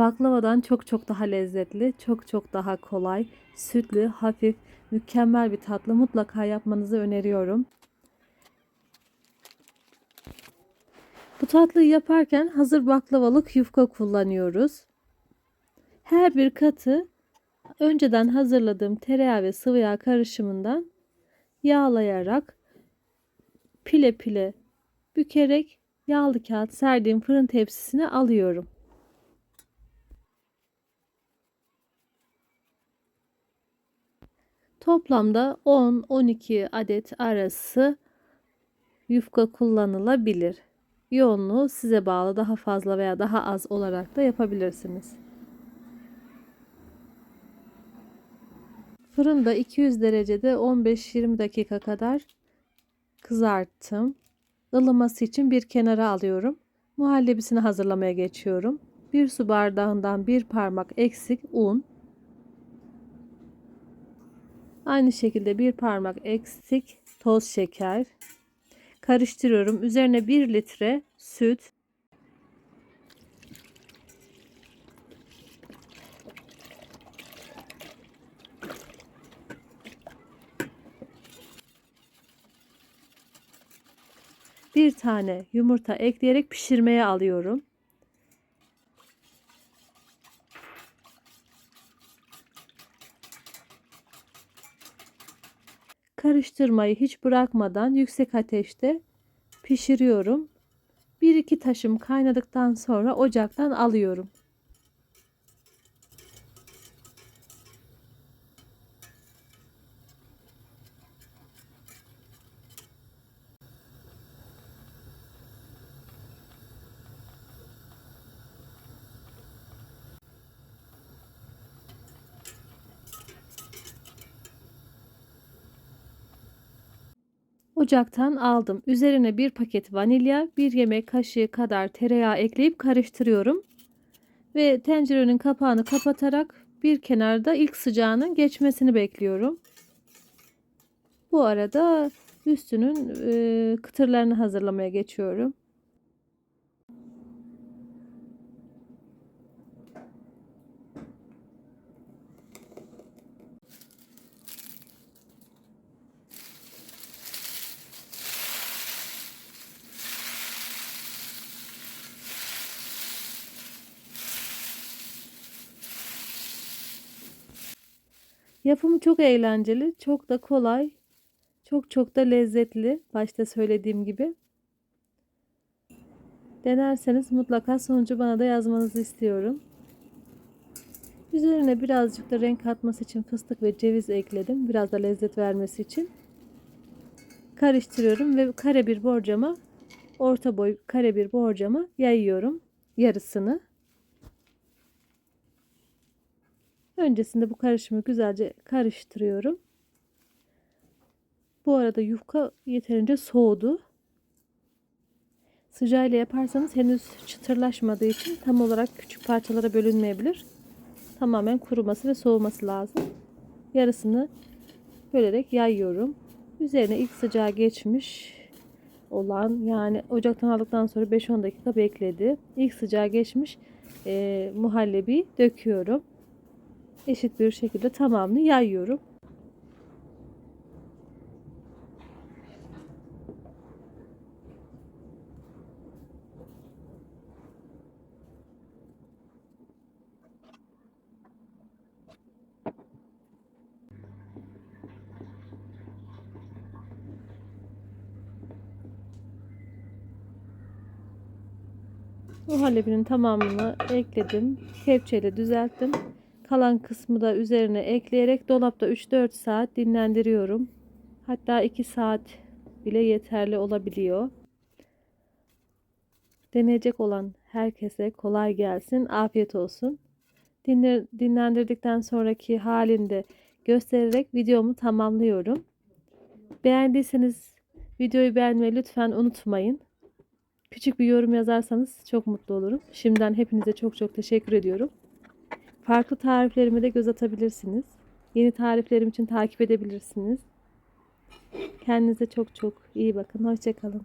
Baklavadan çok çok daha lezzetli, çok çok daha kolay, sütlü, hafif, mükemmel bir tatlı mutlaka yapmanızı öneriyorum. Bu tatlıyı yaparken hazır baklavalık yufka kullanıyoruz. Her bir katı önceden hazırladığım tereyağı ve sıvı yağ karışımından yağlayarak pile pile bükerek yağlı kağıt serdiğim fırın tepsisine alıyorum. Toplamda 10-12 adet arası yufka kullanılabilir. Yoğunluğu size bağlı daha fazla veya daha az olarak da yapabilirsiniz. Fırında 200 derecede 15-20 dakika kadar kızarttım. Ilıması için bir kenara alıyorum. Muhallebisini hazırlamaya geçiyorum. Bir su bardağından bir parmak eksik un. Aynı şekilde bir parmak eksik toz şeker. Karıştırıyorum. Üzerine 1 litre süt. Bir tane yumurta ekleyerek pişirmeye alıyorum. Karıştırmayı hiç bırakmadan yüksek ateşte pişiriyorum. Bir iki taşım kaynadıktan sonra ocaktan alıyorum. Ocaktan aldım. Üzerine bir paket vanilya, bir yemek kaşığı kadar tereyağı ekleyip karıştırıyorum. Ve tencerenin kapağını kapatarak bir kenarda ilk sıcağının geçmesini bekliyorum. Bu arada üstünün kıtırlarını hazırlamaya geçiyorum. Yapımı çok eğlenceli, çok da kolay, çok çok da lezzetli. Başta söylediğim gibi. Denerseniz mutlaka sonucu bana da yazmanızı istiyorum. Üzerine birazcık da renk katması için fıstık ve ceviz ekledim. Biraz da lezzet vermesi için. Karıştırıyorum ve kare bir borcama, orta boy kare bir borcama yayıyorum yarısını. Öncesinde bu karışımı güzelce karıştırıyorum. Bu arada yufka yeterince soğudu. Sıcağıyla yaparsanız henüz çıtırlaşmadığı için tam olarak küçük parçalara bölünmeyebilir. Tamamen kuruması ve soğuması lazım. Yarısını bölerek yayıyorum. Üzerine ilk sıcağı geçmiş olan yani ocaktan aldıktan sonra 5-10 dakika bekledi. İlk sıcağı geçmiş e, muhallebi döküyorum eşit bir şekilde tamamını yayıyorum. Muhallebinin tamamını ekledim. Kepçeyle düzelttim. Kalan kısmı da üzerine ekleyerek dolapta 3-4 saat dinlendiriyorum. Hatta 2 saat bile yeterli olabiliyor. Deneyecek olan herkese kolay gelsin, afiyet olsun. Dinler, dinlendirdikten sonraki halinde göstererek videomu tamamlıyorum. Beğendiyseniz videoyu beğenmeyi lütfen unutmayın. Küçük bir yorum yazarsanız çok mutlu olurum. Şimdiden hepinize çok çok teşekkür ediyorum. Farklı tariflerime de göz atabilirsiniz. Yeni tariflerim için takip edebilirsiniz. Kendinize çok çok iyi bakın. Hoşçakalın.